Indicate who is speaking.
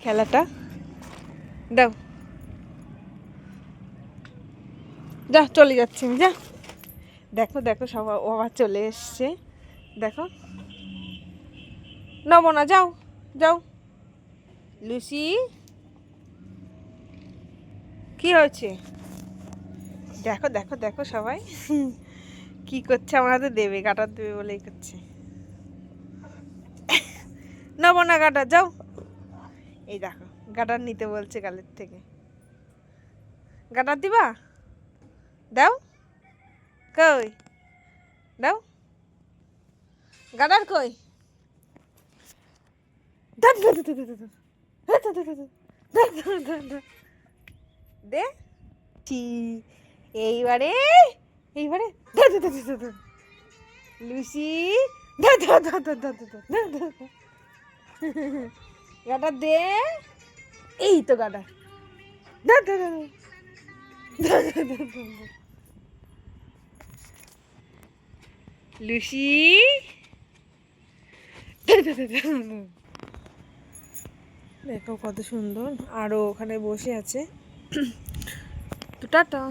Speaker 1: খেলাটা। দাও। যা, চলে যাচ্ছি আমি, যা। দেখো দেখো ও আবার চলে এসছে। দেখো। নেব না যাও যাও। লুসি। কি হয়েছে? দেখো দেখো দেখো সবাই। কি করছে? আমার হাতে দেবে, কাটার দেবে বলেই করছে। নেব না গাটার যাও। এই দেখো গাটার নিতে বলছে গালের থেকে গাটার দিবা দাও কই দাও গাটার কই দে এইবারে এইবারে লুসি ধা ধা ধা ধা ধা ধা ধা গাটা দে। এই তো গাটা। দা দা দা লুসি। দেখো কত সুন্দর। আরও ওখানে বসে আছে। তো টাটা।